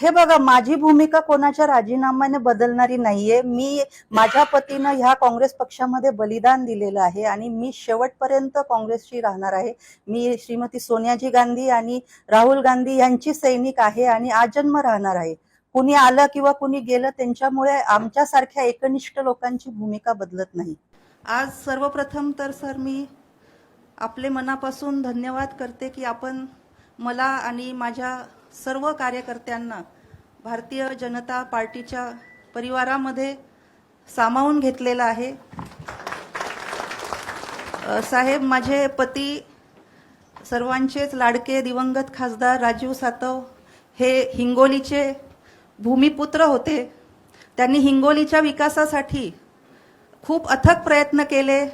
हे बघा माझी भूमिका कोणाच्या राजीनाम्याने बदलणारी नाहीये. मी माझ्या पतीनं ह्या काँग्रेस पक्षामध्ये बलिदान दिलेलं आहे आणि मी शेवटपर्यंत काँग्रेसशी राहणार आहे. मी श्रीमती सोनियाजी गांधी आणि राहुल गांधी यांची सैनिक आहे आणि आजन्म राहणार आहे. कुणी आलं किंवा कुणी गेलं त्यांच्यामुळे आमच्यासारख्या एकनिष्ठ लोकांची भूमिका बदलत नाही. आज सर्वप्रथम तर सर मी आपले मनापासून धन्यवाद करते की आपण मला आणि माझ्या सर्व कार्यकर्त्यांना भारतीय जनता पार्टीच्या परिवारामध्ये सामावून घेतलेलं आहे. साहेब माझे पती सर्वांचेच लाडके दिवंगत खासदार राजीव सातव हे हिंगोलीचे भूमिपुत्र होते. त्यांनी हिंगोलीच्या विकासासाठी खूप अथक प्रयत्न केले.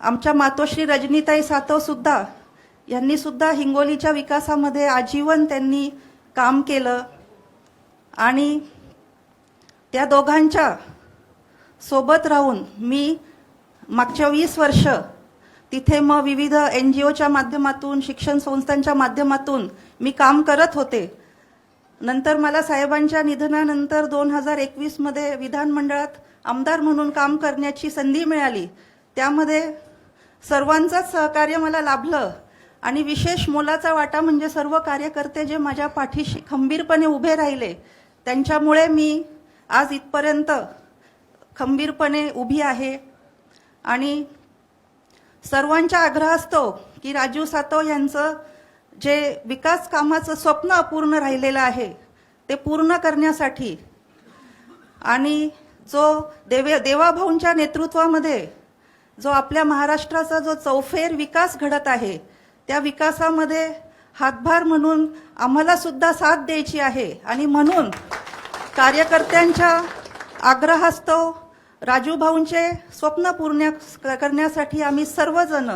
आमच्या मातोश्री रजनीताई सातव सुद्धा यांनी सुद्धा हिंगोलीच्या विकासामध्ये आजीवन त्यांनी काम केलं. आणि त्या दोघांच्या सोबत राहून मी मागच्या वीस वर्ष तिथे मग विविध एन जी ओच्या माध्यमातून शिक्षण संस्थांच्या माध्यमातून मी काम करत होते. नंतर मला साहेबांच्या निधनानंतर दोन हजार एकवीसमध्ये विधानमंडळात आमदार म्हणून काम करण्याची संधी मिळाली. त्यामध्ये सर्वांचंच सहकार्य मला लाभलं. आणि विशेष मोलाचा वाटा म्हणजे सर्व कार्यकर्ते जे माझ्या पाठीशी खंबीरपणे उभे राहिले त्यांच्यामुळे मी आज इथपर्यंत खंबीरपणे उभी आहे. आणि सर्वांच्या आग्रहास्तव की राजीव सातव यांचं जे विकास कामाचं स्वप्न अपूर्ण राहिलेलं आहे ते पूर्ण करण्यासाठी आणि जो देवे देवाभाऊंच्या नेतृत्वामध्ये जो आपल्या महाराष्ट्राचा जो चौफेर विकास घडत आहे त्या विकासामध्ये हातभार म्हणून आम्हाला सुद्धा साथ द्यायची आहे. आणि म्हणून कार्यकर्त्यांच्या आग्रहास्तव राजूभाऊंचे स्वप्न पूर्ण करण्यासाठी आम्ही सर्वजण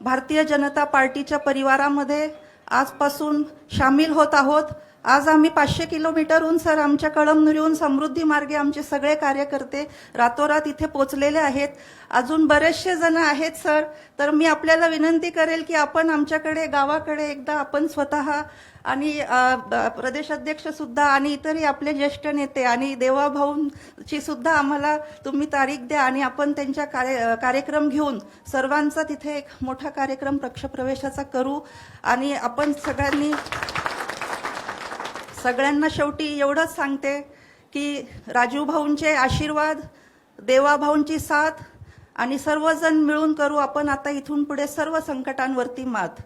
भारतीय जनता पार्टीच्या परिवारामध्ये आजपासून सामील होत आहोत. आज आम्ही पाचशे किलोमीटरहून सर आमच्या कळमनुरीहून समृद्धी मार्गे आमचे सगळे कार्यकर्ते रातोरात इथे पोचलेले आहेत. अजून बरेचसे जण आहेत सर. तर मी आपल्याला विनंती करेल की आपण आमच्याकडे गावाकडे एकदा आपण स्वतः आणि प्रदेशाध्यक्ष सुद्धा आणि इतरही आपले ज्येष्ठ नेते आणि देवाभाऊंची सुद्धा आम्हाला तुम्ही तारीख द्या आणि आपण त्यांच्या कार्य कार्यक्रम घेऊन सर्वांचा तिथे एक मोठा कार्यक्रम पक्षप्रवेशाचा करू. आणि आपण सगळ्यांनी सगळ्यांना शेवटी एवढंच सांगते की राजू भाऊंचे आशीर्वाद देवाभाऊंची साथ आणि सर्वजण मिळून करू आपण आता इथून पुढे सर्व संकटांवरती मात.